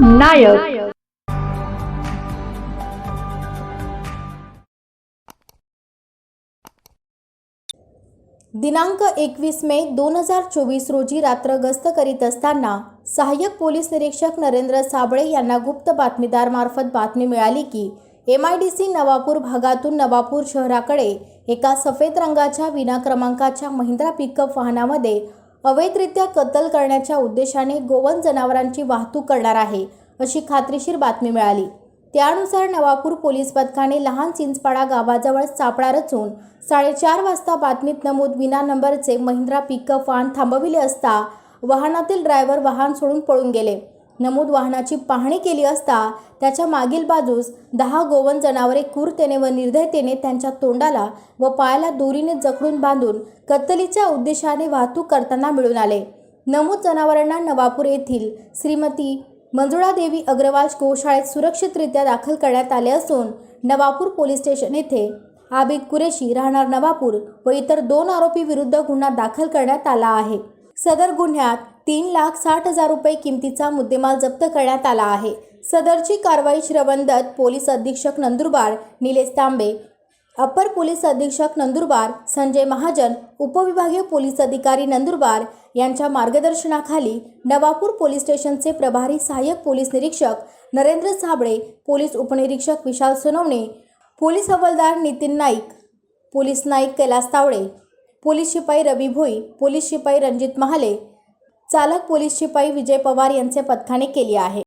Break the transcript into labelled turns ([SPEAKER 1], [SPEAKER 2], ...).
[SPEAKER 1] नायक.
[SPEAKER 2] दिनांक एकवीस मे दोन हजार चोवीस रोजी रात्र गस्त करीत असताना सहाय्यक पोलीस निरीक्षक नरेंद्र साबळे यांना गुप्त बातमीदारमार्फत बातमी मिळाली की M I D C Navapur भागातून नवापूर शहराकडे एका सफेद रंगाच्या विना क्रमांकाच्या महिंद्रा पिकअप वाहनामध्ये अवैधरित्या कत्तल करण्याच्या उद्देशाने गोवन जनावरांची वाहतूक करणार आहे अशी खात्रीशीर बातमी मिळाली. त्यानुसार नवापूर पोलीस पथकाने लहान चिंचपाडा गावाजवळ सापळा रचून साडेचार वाजता बातमीत नमूद विना नंबरचे महिंद्रा पिकअप वाहन थांबविले असता वाहनातील ड्रायव्हर वाहन सोडून पळून गेले. नमूद वाहनाची पाहणी केली असता त्याच्या मागील बाजूस दहा गोवन जनावरे क्रूरतेने व निर्दयतेने त्यांच्या तोंडाला व पायाला दोरीने जखडून बांधून कत्तलीच्या उद्देशाने वाहतूक करताना मिळून आले. नमूद जनावरांना नवापूर येथील श्रीमती मंजुळा देवी अग्रवाल गोशाळेत सुरक्षितरित्या दाखल करण्यात आले असून नवापूर पोलीस स्टेशन येथे आबिद कुरेशी राहणार नवापूर व इतर दोन आरोपी विरुद्ध गुन्हा दाखल करण्यात आला आहे. सदर गुन्ह्यात तीन लाख साठ हजार रुपये किमतीचा मुद्देमाल जप्त करण्यात आला आहे. सदरची कारवाई श्रवण दत्त पोलीस अधीक्षक नंदुरबार निलेश तांबे अपर पोलीस अधीक्षक नंदुरबार संजय महाजन उपविभागीय पोलीस अधिकारी नंदुरबार यांच्या मार्गदर्शनाखाली नवापूर पोलीस स्टेशनचे प्रभारी सहाय्यक पोलीस निरीक्षक नरेंद्र साबळे पोलीस उपनिरीक्षक विशाल सोनवणे पोलीस हवालदार नितीन नाईक पोलीस नाईक कैलास तावडे पोलीस शिपाई रवी भोई पोलीस शिपाई रणजित महाले चालक पोलीस शिपाई विजय पवार यांचे पथकाने केली आहे.